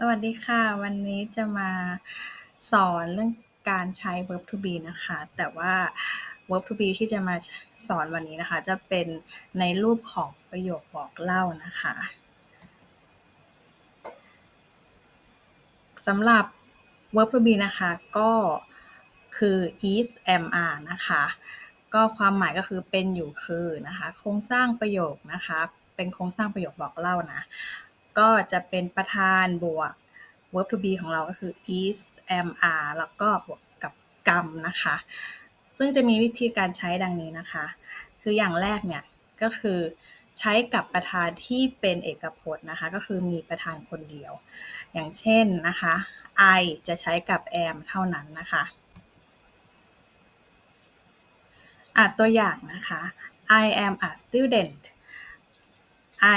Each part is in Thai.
สวัสดีค่ะ วันนี้จะมาสอนเรื่องการใช้ verb to be นะคะ แต่ว่า verb to be ที่จะมาสอนวันนี้นะคะ จะเป็นในรูปของประโยคบอกเล่านะคะสำหรับ verb to be นะคะก็คือ is am are นะคะ ก็ความหมายก็คือเป็นอยู่คือนะคะ โครงสร้างประโยคนะคะ เป็นโครงสร้างประโยคบอกเล่านะ ก็จะเป็นประธานบวก verb to be ของเราก็คือ is am are แล้วก็บวกกับกรรมนะคะ ซึ่งจะมีวิธีการใช้ดังนี้นะคะ คืออย่างแรกเนี่ย ก็คือใช้กับประธานที่เป็นเอกพจน์นะคะ ก็คือมีประธานคนเดียว อย่างเช่นนะคะ I จะใช้กับ am เท่านั้นนะคะอะตัวอย่างนะคะ I am a student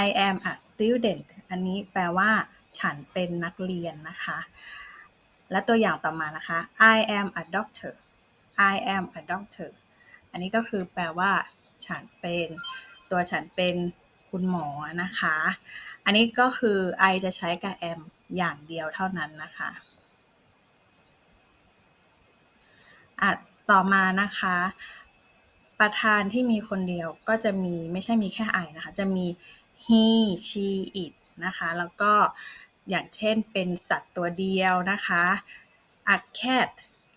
I am a student อันนี้แปลว่า ฉันเป็นนักเรียนนะคะ และตัวอย่างต่อมานะคะ I am a doctor I am a doctor อันนี้ก็คือแปลว่า ฉันเป็น ตัวฉันเป็นคุณหมอนะคะ อันนี้ก็คือ I จะใช้กับ am อย่างเดียวเท่านั้นนะคะอะต่อมานะคะ ประธานที่มีคนเดียวก็จะมีไม่ใช่มีแค่ I นะคะ จะมี he she it นะคะ แล้วก็อย่างเช่นเป็นสัตว์ตัวเดียวนะคะ a cat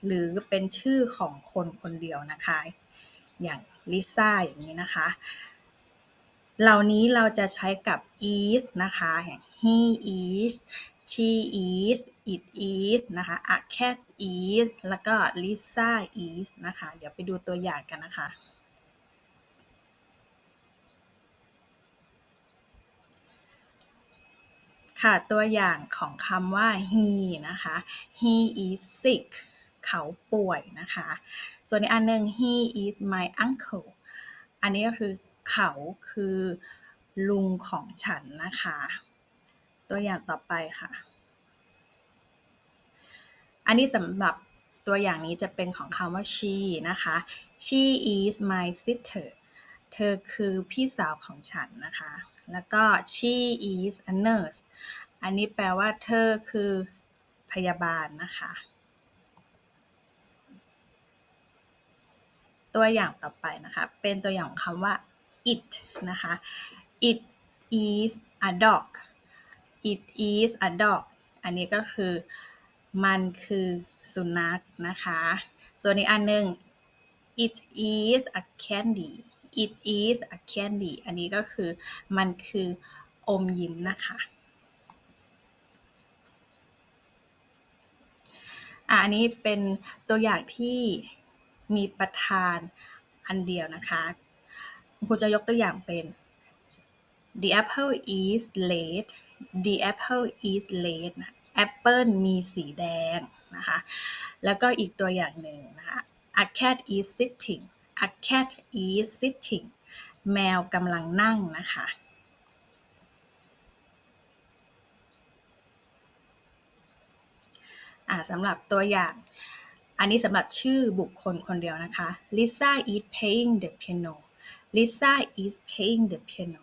หรือเป็นชื่อของคนคนเดียวนะคะ อย่างลิซ่าอย่างนี้นะคะ เหล่านี้เราจะใช้กับ is นะคะอย่าง he is she is it is นะคะ a cat is แล้วก็ Lisa is นะคะ เดี๋ยวไปดูตัวอย่างกันนะคะ ค่ะตัวอย่างของคำว่า he นะคะ he is sick เขาป่วยนะคะ ส่วนอีกอันหนึ่ง he is my uncle อันนี้ก็คือเขาคือลุงของฉันนะคะ ตัวอย่างต่อไปค่ะ อันนี้สำหรับตัวอย่างนี้จะเป็นของคำว่า she นะคะ she is my sister เธอคือพี่สาวของฉันนะคะ แล้วก็ she is a nurse อันนี้แปลว่าเธอคือพยาบาลนะคะ ตัวอย่างต่อไปนะคะ เป็นตัวอย่างของคำว่า it นะคะ it is a dog it is a dog อันนี้ก็คือมันคือสุนัขนะคะ ส่วนอีกอันหนึ่ง it is a candy it is a candy อันนี้ก็คือมันคืออมยิ้มนะคะอันนี้เป็นตัวอย่างที่มีประธานอันเดียวนะคะครูจะยกตัวอย่างเป็น the apple is red the apple is red แอปเปิลมีสีแดงนะคะ แล้วก็อีกตัวอย่างหนึ่งนะคะ a cat is sitting a cat is sitting แมวกำลังนั่งนะคะ สำหรับตัวอย่าง อันนี้สำหรับชื่อบุคคลคนเดียวนะคะ Lisa is playing the piano Lisa is playing the piano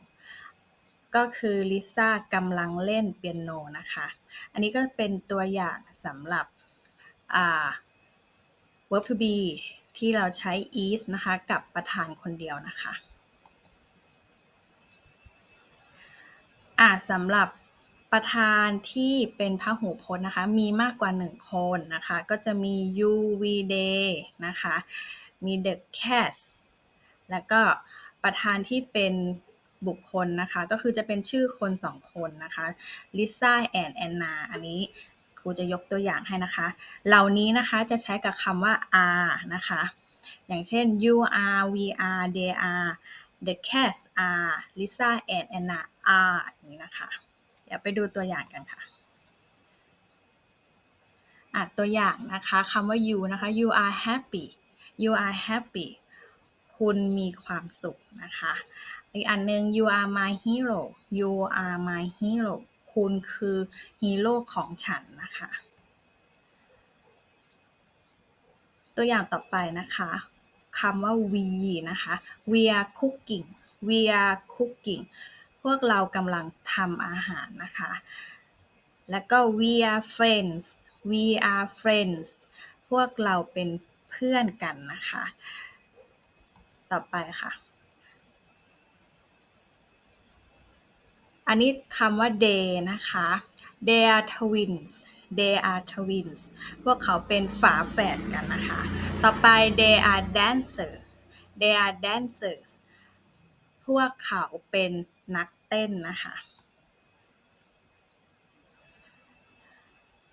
ก็คือลิซ่ากำลังเล่นเปียโนนะคะ อันนี้ก็เป็นตัวอย่างสำหรับ verb to be ที่เราใช้ is นะคะกับประธานคนเดียวนะคะอ่าสำหรับประธานที่เป็นพหูพจน์นะคะมีมากกว่า 1 คนนะคะ ก็จะมี you we they นะคะมี the cats แล้วก็ประธานที่เป็นบุคคลนะคะ ก็คือจะเป็นชื่อคนสองคนนะคะ Lisa and Anna อันนี้ ครูจะยกตัวอย่างให้นะคะ เหล่านี้นะคะจะใช้กับคำว่า are นะคะ อย่างเช่น you are we are they are the cats are Lisa and Anna are อย่างนี้นะคะ เดี๋ยวไปดูตัวอย่างกันค่ะอะตัวอย่างนะคะคำว่า you นะคะ you are happy you are happy คุณมีความสุขนะคะ อีกอันหนึ่ง you are my hero you are my hero คุณคือฮีโร่ของฉัน นะคะ ตัวอย่างต่อไปนะคะคำว่า we นะคะ we are cooking we are cooking พวกเรากำลังทำอาหารนะคะ แล้วก็ we are friends we are friends พวกเราเป็นเพื่อนกันนะคะ ต่อไปค่ะ อันนี้คำว่า they นะคะ they are twins they are twins พวกเขาเป็นฝาแฝดกันนะคะ ต่อไป they are dancer they are dancers พวกเขาเป็นนักเต้นนะคะ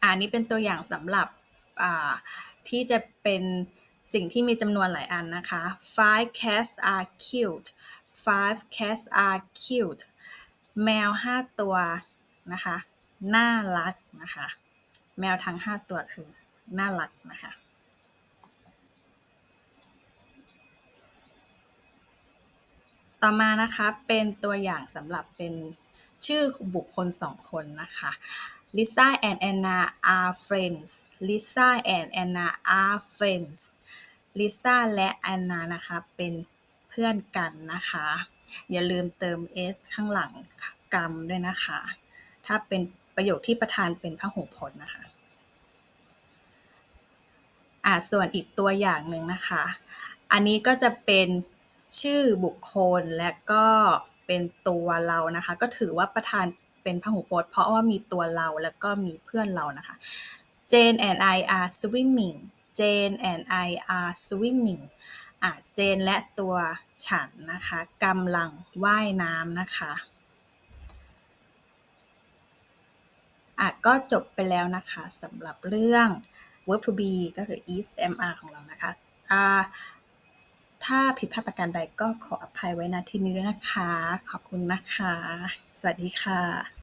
อันนี้เป็นตัวอย่างสำหรับที่จะเป็นสิ่งที่มีจำนวนหลายอันนะคะ five cats are cute five cats are cute แมวห้าตัวนะคะ น่ารักนะคะ แมวทั้งห้าตัวคือ น่ารักนะคะต่อมานะคะเป็นตัวอย่างสำหรับเป็นชื่อบุคคลสองคนนะคะ Lisa and Anna are friends Lisa and Anna are friends Lisa และ Anna นะคะเป็นเพื่อนกันนะคะ อย่าลืมเติม s ข้างหลังกรรมด้วยนะคะ ถ้าเป็น ประโยคที่ประธานเป็นพหูพจน์นะคะอ่าส่วนอีกตัวอย่างหนึ่งนะคะ อันนี้ก็จะเป็นชื่อบุคคลและก็เป็นตัวเรานะคะ ก็ถือว่าประธานเป็นพหูพจน์เพราะว่ามีตัวเราแล้วก็มีเพื่อนเรานะคะ Jane and I are swimming Jane and I are swimming อะเจนและตัวฉันนะคะกำลังว่ายน้ำนะคะ อะก็จบไปแล้วนะคะสำหรับเรื่อง verb to be ก็คือ is mr ของเรานะคะอ่าถ้าผิดพลาดประการใดก็ขออภัยไว้ณที่นี้ด้วยนะคะ ขอบคุณนะคะ สวัสดีค่ะ